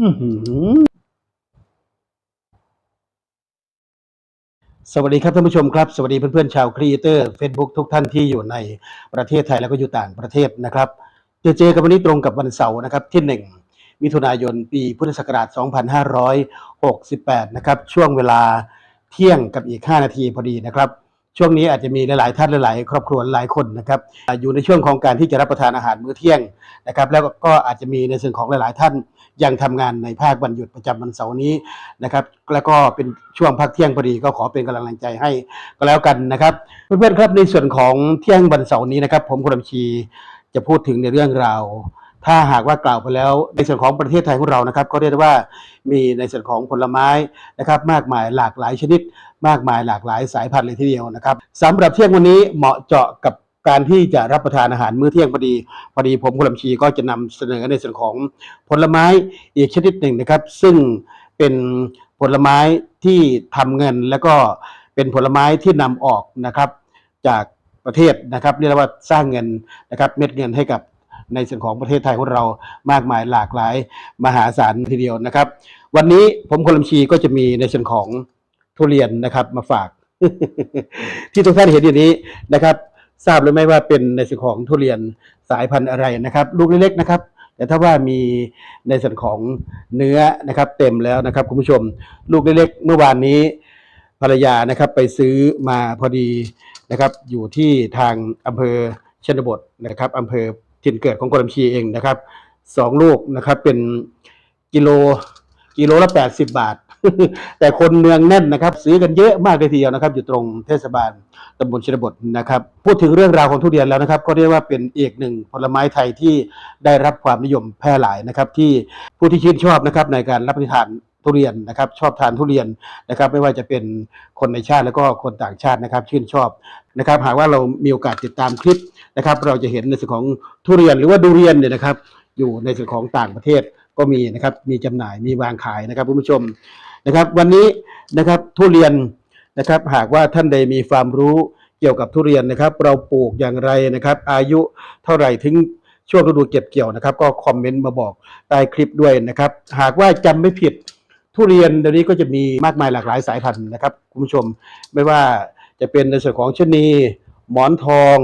สวัสดีครับท่านผู้ชมครับ สวัสดีเพื่อนๆชาวครีเอเตอร์ Facebook ทุกท่านที่อยู่ในประเทศไทยแล้วก็อยู่ต่างประเทศนะครับเจอเจอกันวันนี้ตรงกับวันเสาร์นะครับที่ 1 มิถุนายนปีพุทธศักราช 2568 นะครับ ช่วงเวลาเที่ยงกับอีก 5 นาทีพอดีนะครับ ช่วงนี้อาจจะมีหลายๆท่านหลายๆครอบครัวหลายคนนะครับอยู่ในช่วงของการที่จะรับประทานอาหารมื้อเที่ยงนะครับ แล้วก็อาจจะมีในส่วนของหลาย ๆ ท่านยังทำงานในภาควันหยุดประจำวันเสาร์นี้นะครับ แล้วก็เป็นช่วงพักเที่ยงพอดีก็ขอเป็นกำลังใจให้ก็แล้วกันนะครับ เพื่อนๆครับในส่วนของเที่ยงวันเสาร์นี้นะครับ ผมคุณลำชีจะพูดถึงในเรื่องราว ถ้าหากว่ากล่าวไปแล้วในส่วนของประเทศไทยของเรานะครับ ก็เรียกว่ามีในส่วนของผลไม้นะครับ มากมายหลากหลายชนิด มากมายหลากหลายสายพันธุ์เลยทีเดียวนะครับสำหรับเที่ยงวันนี้เหมาะเจาะกับการที่จะรับประทานอาหารมื้อเที่ยงพอดีพอดีผมคุณลำชีก็จะนำเสนอในส่วนของผลไม้อีกชนิดหนึ่งนะครับ ซึ่งเป็นผลไม้ที่ทำเงินแล้วก็เป็นผลไม้ที่นำออกนะครับ จากประเทศนะครับเรียกว่าสร้างเงินนะครับเม็ดเงินให้กับ ในส่วนของประเทศไทยของเรามากมายหลากหลายมหาศาลทีเดียวนะครับ วันนี้ผมคนลำชีก็จะมีในส่วนของทุเรียนนะครับมาฝาก ที่ทุกท่านเห็นอยู่นี้นะครับ ทราบหรือไม่ว่าเป็นในส่วนของทุเรียนสายพันธุ์อะไรนะครับ ลูกเล็กๆนะครับ แต่ถ้าว่ามีในส่วนของเนื้อนะครับ เต็มแล้วนะครับคุณผู้ชม ลูกเล็กๆเมื่อวานนี้ภรรยานะครับไปซื้อมาพอดีนะครับ อยู่ที่ทางอำเภอชนบทนะครับอำเภอ ถิ่นเกิดของกรมชีเองนะครับสองลูกนะครับเป็นกิโลกิโลละแปดสิบบาท แต่คนเมืองแน่นนะครับ ซื้อกันเยอะมากเลยทีเดียวนะครับ อยู่ตรงเทศบาลตำบลชนบทนะครับ พูดถึงเรื่องราวของทุเรียนแล้วนะครับ ก็เรียกว่าเป็นเอกหนึ่งผลไม้ไทยที่ได้รับความนิยมแพร่หลายนะครับ ที่ผู้ที่ชื่นชอบนะครับในการรับประทาน ทุเรียนนะครับ ชอบทานทุเรียนนะครับ ไม่ว่าจะเป็นคนในชาติแล้วก็คนต่างชาตินะครับ ชื่นชอบนะครับ หากว่าเรามีโอกาสติดตามคลิปนะครับ เราจะเห็นในส่วนของทุเรียนหรือว่าดูเรียนเนี่ยนะครับ อยู่ในส่วนของต่างประเทศก็มีนะครับ มีจำหน่ายมีวางขายนะครับคุณผู้ชมนะครับ วันนี้นะครับทุเรียนนะครับ หากว่าท่านใดมีความรู้เกี่ยวกับทุเรียนนะครับ เราปลูกอย่างไรนะครับ อายุเท่าไหร่ถึงช่วงฤดูเก็บเกี่ยวนะครับ ก็คอมเมนต์มาบอกใต้คลิปด้วยนะครับ หากว่าจำไม่ผิด ทุเรียนเดี๋ยวนี้ก็จะมีมากมายหลากหลายสายพันธุ์นะครับคุณผู้ชมไม่ว่าจะเป็นในส่วนของชนี หมอนทอง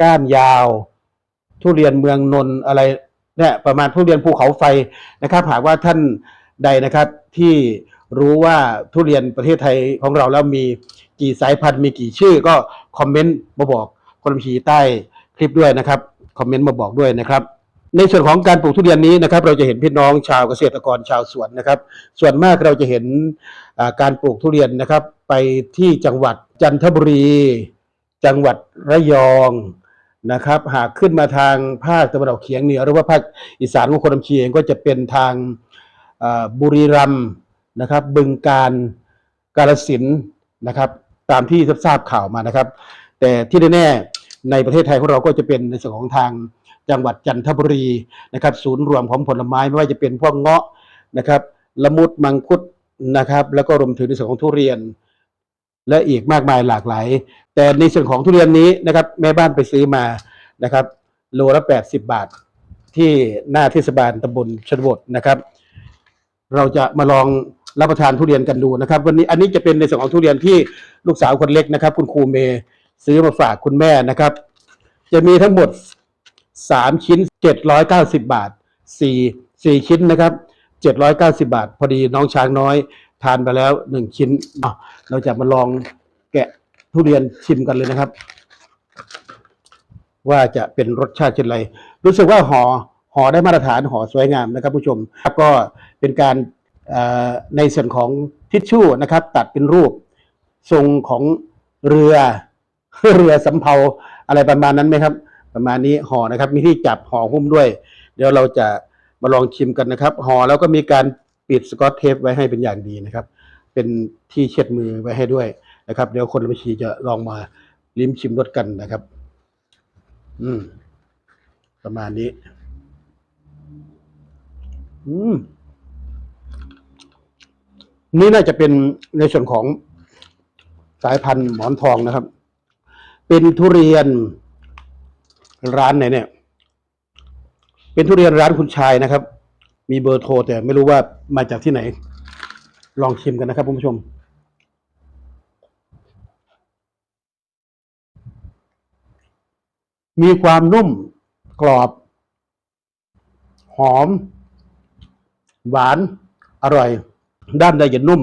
ก้านยาว ทุเรียนเมืองนนอะไรเนี่ยประมาณทุเรียนภูเขาไฟนะครับหากว่าท่านใดนะครับที่รู้ว่าทุเรียนประเทศไทยของเราแล้วมีกี่สายพันธุ์มีกี่ชื่อก็คอมเมนต์มาบอกคนผีใต้คลิปด้วยนะครับคอมเมนต์มาบอกด้วยนะครับ ในส่วนของการปลูกทุเรียนนี้นะครับ เราจะเห็นพี่น้องชาวเกษตรกรชาวสวนนะครับ ส่วนมากเราจะเห็นการปลูกทุเรียนนะครับ ไปที่จังหวัดจันทบุรี จังหวัดระยองนะครับ หากขึ้นมาทางภาคตะวันออกเฉียงเหนือหรือว่าภาคอีสานของคนลำชีเองก็จะเป็นทางบุรีรัมย์นะครับ บึงการกาฬสินนะครับ ตามที่ทราบข่าวมานะครับ แต่ที่แน่ๆในประเทศไทยของเราก็จะเป็นในส่วนของทาง จังหวัดจันทบุรีนะครับศูนย์รวมของผลไม้ไม่ว่าจะเป็นพวกเงาะนะครับละมุดมังคุดนะครับแล้วก็รวมถึงในส่วนของทุเรียน และอีกมากมายหลากหลาย แต่ในส่วนของทุเรียนนี้นะครับแม่บ้านไปซื้อมานะครับโลละแปดสิบาท ที่หน้าเทศบาลตำบลชนบทนะครับ เราจะมาลองรับประทานทุเรียนกันดูนะครับ วันนี้อันนี้จะเป็นในส่วนของทุเรียนที่ลูกสาวคนเล็กนะครับ คุณครูเมย์ซื้อมาฝากคุณแม่นะครับ จะมีทั้งหมด สามชิ้นเจ็ดร้อยเก้าสิบาทสี่สี่ชิ้นนะครับเจ็ดร้อยเก้าสิบาท พอดีน้องช้างน้อยทานไปแล้วหนึ่งชิ้นอะเราจะมาลองแกะทุเรียนชิมกันเลยนะครับ ว่าจะเป็นรสชาติเช่นไร รู้สึกว่าห่อห่อได้มาตรฐานห่อสวยงามนะครับ ผู้ชมก็เป็นการในส่วนของทิชชู่นะครับ ตัดเป็นรูปทรงของเรือเรือสำเภาอะไรประมาณนั้นไหมครับ ประมาณนี้ห่อนะครับ มีที่จับห่อหุ้มด้วย เดี๋ยวเราจะมาลองชิมกันนะครับห่อแล้วก็มีการปิดสกอตเทปไว้ให้เป็นอย่างดีนะครับ เป็นที่เช็ดมือไว้ให้ด้วยนะครับ เดี๋ยวคนบัญชีจะลองมาลิ้มชิมรสกันนะครับ อืม ประมาณนี้ อืม นี่น่าจะเป็นในส่วนของสายพันธุ์หมอนทองนะครับ เป็นทุเรียน ร้านไหนเนี่ย เป็นทุเรียนร้านคุณชายนะครับ มีเบอร์โทรแต่ไม่รู้ว่ามาจากที่ไหน ลองชิมกันนะครับคุณผู้ชม มีความนุ่มกรอบ หอม หวาน อร่อย ด้านในจะนุ่ม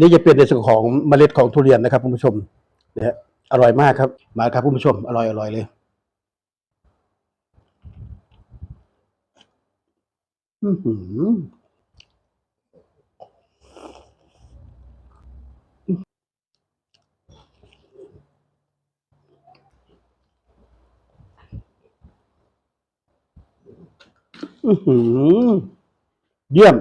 นี่จะเป็นในส่วนของเมล็ดของทุเรียนนะครับคุณผู้ชมเนี่ยอร่อยมากครับ มาครับคุณผู้ชม อร่อยอร่อยเลย อือหืออือหือเยี่ยม